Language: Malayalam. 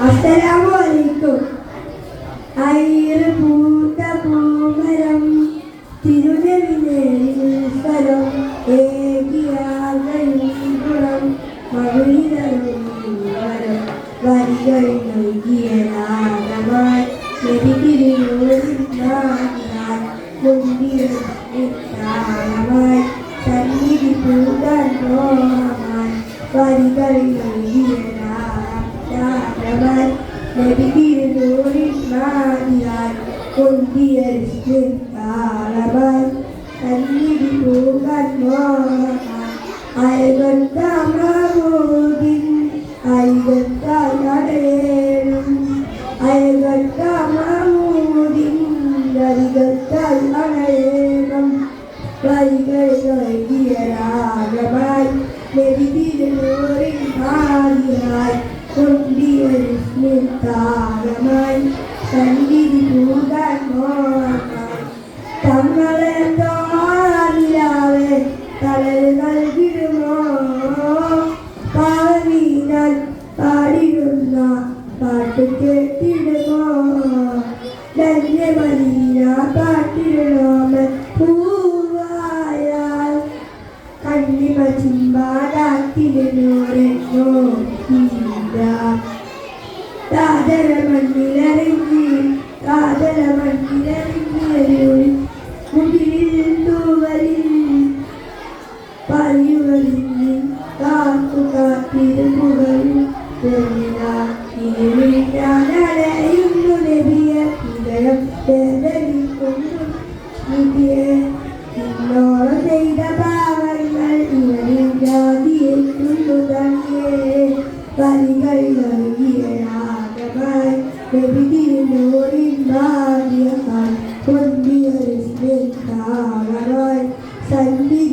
അസ്സലാമലൈക്കും അയ്യർ പൂത്ത പൂമരം തിരുനെവിനേശ്വരം ഏകിയാകുളം മകളിതരം വരികൾ നൽകിയ Bendito eres María, bendita eres tu alabanza. Bendito ganora, ay ganta marodin, ay ganta yarem, ay ganta marodin, ay ganta yarem. Pai gai gai diara rabai, bendito eres María, bendita പൂതാൻ മോഹമായി തങ്ങളെ തോന്നിലാവെ തളര് നൽകിടുമോ? പാവീനാൽ പാട്ട് കേട്ടിടുമോ? ധന്യമലീന പാട്ടിടണോമ പൂവായാൽ. കണ്ണിമ ചിമ്പാടാത്തിടുന്നോരെന്നോ കാതല മണ്ണിലറിഞ്ഞി കാതല മണ്ണിലറിഞ്ഞി മുടിയിൽ തൂവലിൽ പറയുവലിൽ കാത്തു കാത്തിരുമുകളിൽ ഞാനടയുന്നു നബിയ ഹൃദയം വേദനിക്കുന്നു നിധിയെ ഇന്നോളം ചെയ്ത ببدين نور بارقا والدير اسم التعالى سلمه